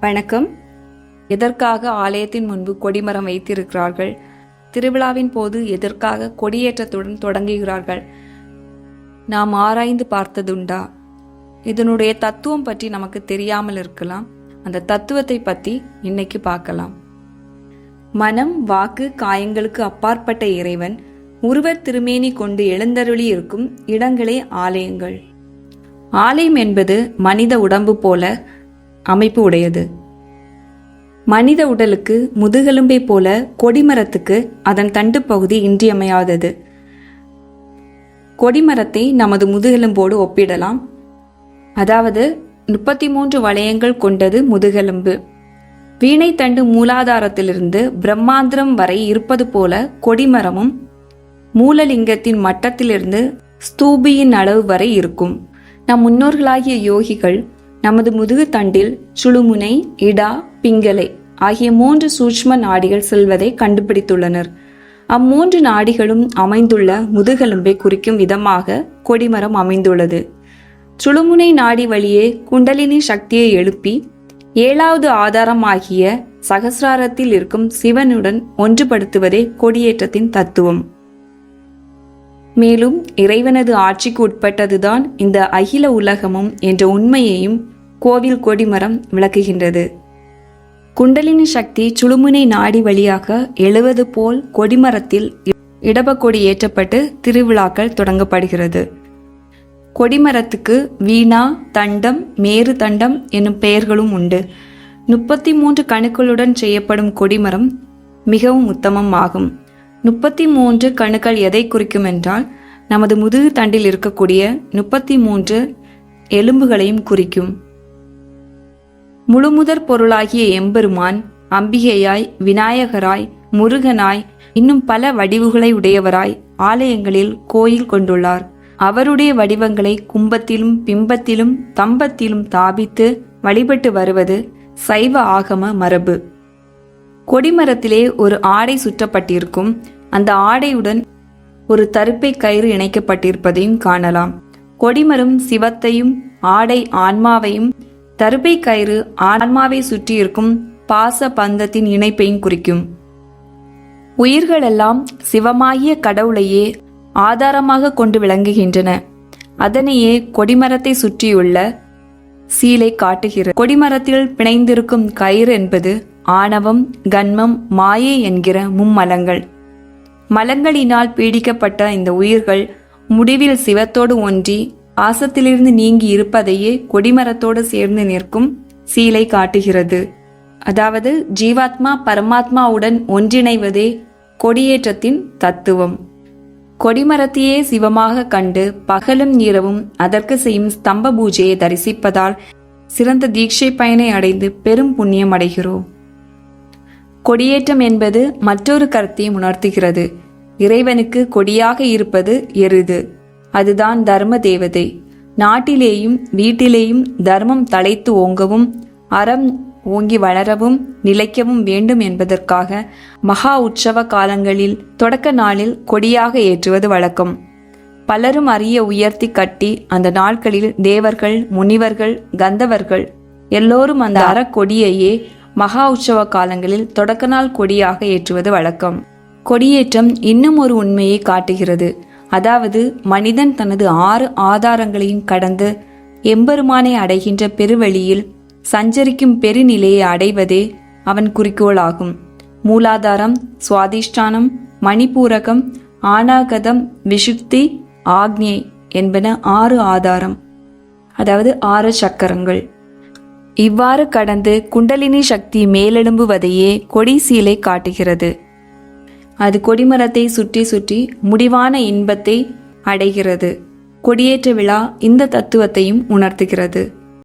வணக்கம். எதற்காக ஆலயத்தின் முன்பு கொடிமரம் வைத்திருக்கிறார்கள்? திருவிழாவின் போது எதற்காக கொடியேற்றத்துடன் தொடங்குகிறார்கள்? நாம் ஆராய்ந்து பார்த்ததுண்டா? இதனுடைய தத்துவம் பற்றி நமக்கு தெரியாமல் இருக்கலாம். அந்த தத்துவத்தை பற்றி இன்னைக்கு பார்க்கலாம். மனம் வாக்கு காயங்களுக்கு அப்பாற்பட்ட இறைவன் உருவத் திருமேனி கொண்டு எழுந்தருளி இருக்கும் இடங்களே ஆலயங்கள். ஆலயம் என்பது மனித உடம்பு போல அமைப்பு உடையது. மனித உடலுக்கு முதுகெலும்பை போல கொடிமரத்துக்கு அதன் தண்டு பகுதி இன்றியமையாதது. கொடிமரத்தை நமது முதுகெலும்போடு ஒப்பிடலாம். அதாவது முப்பத்தி மூன்று வளையங்கள் கொண்டது முதுகெலும்பு. வீணை தண்டு மூலாதாரத்திலிருந்து பிரம்மாந்திரம் வரை இருப்பது போல கொடிமரமும் மூலலிங்கத்தின் மட்டத்திலிருந்து ஸ்தூபியின் அளவு வரை இருக்கும். நம் முன்னோர்களாகிய யோகிகள் நமது முதுகு தண்டில் சுழுமுனை இடா பிங்கலை ஆகிய மூன்று சூட்ச்ம நாடிகள் செல்வதை கண்டுபிடித்துள்ளனர். அம்மூன்று நாடிகளும் அமைந்துள்ள முதுகெலும்பை குறிக்கும் விதமாக கொடிமரம் அமைந்துள்ளது. சுழுமுனை நாடி வழியே குண்டலினி சக்தியை எழுப்பி ஏழாவது ஆதாரமாகிய சகசிராரத்தில் இருக்கும் சிவனுடன் ஒன்றுபடுத்துவதே கொடியேற்றத்தின் தத்துவம். மேலும் இறைவனது ஆட்சிக்கு உட்பட்டதுதான் இந்த அகில உலகமும் என்ற உண்மையையும் கோவில் கொடிமரம் விளக்குகின்றது. குண்டலினி சக்தி சுழுமுனை நாடி வழியாக எழுவது போல் கொடிமரத்தில் இடபக்கொடி ஏற்றப்பட்டு திருவிழாக்கள் தொடங்கப்படுகிறது. கொடிமரத்துக்கு வீணா தண்டம் மேரு தண்டம் என்னும் பெயர்களும் உண்டு. முப்பத்தி மூன்று கணுக்களுடன் செய்யப்படும் கொடிமரம் மிகவும் உத்தமம் ஆகும். முப்பத்தி மூன்று கணுக்கள் எதை குறிக்கும் என்றால் நமது முதுகு தண்டில் இருக்கக்கூடிய முப்பத்தி மூன்று எலும்புகளையும் குறிக்கும். முழுமுதற் பொருளாகிய எம்பெருமான் அம்பிகையாய் விநாயகராய் முருகனாய் இன்னும் பல வடிவுகளை உடையவராய் ஆலயங்களில் கோயில் கொண்டுள்ளார். அவருடைய வடிவங்களை கும்பத்திலும் பிம்பத்திலும் தம்பத்திலும் தாபித்து வழிபட்டு வருவது சைவ ஆகம மரபு. கொடிமரத்திலே ஒரு ஆடை சுற்றப்பட்டிருக்கும். அந்த ஆடையுடன் ஒரு தருப்பை கயிறு இணைக்கப்பட்டிருப்பதையும் காணலாம். கொடிமரம் சிவத்தையும் ஆடை ஆன்மாவையும் தருப்பை கயிறு ஆன்மாவை சுற்றியிருக்கும் பாச பந்தத்தின் இணைப்பையும் குறிக்கும். உயிர்களெல்லாம் சிவமாகிய கடவுளையே ஆதாரமாக கொண்டு விளங்குகின்றன. அதனையே கொடிமரத்தை சுற்றியுள்ள சீலை காட்டுகிறது. கொடிமரத்தில் பிணைந்திருக்கும் கயிறு என்பது ஆணவம் கன்மம் மாயை என்கிற மும்மலங்கள். மலங்களினால் பீடிக்கப்பட்ட இந்த உயிர்கள் முடிவில் சிவத்தோடு ஒன்றி ஆசத்திலிருந்து நீங்கி இருப்பதையே கொடிமரத்தோடு சேர்ந்து நிற்கும் சீலை காட்டுகிறது. அதாவது ஜீவாத்மா பரமாத்மாவுடன் ஒன்றிணைவதே கொடியேற்றத்தின் தத்துவம். கொடிமரத்தையே சிவமாக கண்டு பகலும் இரவும் அதற்கு செய்யும் ஸ்தம்ப பூஜையை தரிசிப்பதால் சிறந்த தீட்சை பயனை அடைந்து பெரும் புண்ணியம் அடைகிறோம். கொடியேற்றம் என்பது மற்றொரு கருத்தையும் உணர்த்துகிறது. இறைவனுக்கு கொடியாக இருப்பது எருது. அதுதான் தர்ம தேவதை நாட்டிலேயும் வீட்டிலேயும் தர்மம் தலைத்து ஓங்கவும் அறம் ஓங்கி வளரவும் நிலைக்கவும் வேண்டும் என்பதற்காக மகா உற்சவ காலங்களில் தொடக்க நாளில் கொடியாக ஏற்றுவது வழக்கம். பலரும் அறிய உயர்த்தி கட்டி அந்த நாட்களில் தேவர்கள் முனிவர்கள் கந்தவர்கள் எல்லோரும் அந்த அறக்கொடியையே மகா உற்சவ காலங்களில் தொடக்க நாள் கொடியாக ஏற்றுவது வழக்கம். கொடியேற்றம் இன்னும் ஒரு உண்மையை காட்டுகிறது. அதாவது மனிதன் தனது ஆறு ஆதாரங்களையும் கடந்து எம்பெருமானை அடைகின்ற பெருவழியில் சஞ்சரிக்கும் பெருநிலையை அடைவதே அவன் குறிக்கோளாகும். மூலாதாரம் சுவாதிஷ்டானம் மணிப்பூரகம் ஆனாகதம் விஷுக்தி ஆக்ஞை என்பன ஆறு ஆதாரம். அதாவது ஆறு சக்கரங்கள். இவ்வாறு கடந்து குண்டலினி சக்தி மேலெழும்புவதையே கொடி சீலை காட்டுகிறது. அது கொடிமரத்தை சுற்றி சுற்றி முடிவான இன்பத்தை அடைகிறது. கொடியேற்ற விழா இந்த தத்துவத்தையும் உணர்த்துகிறது.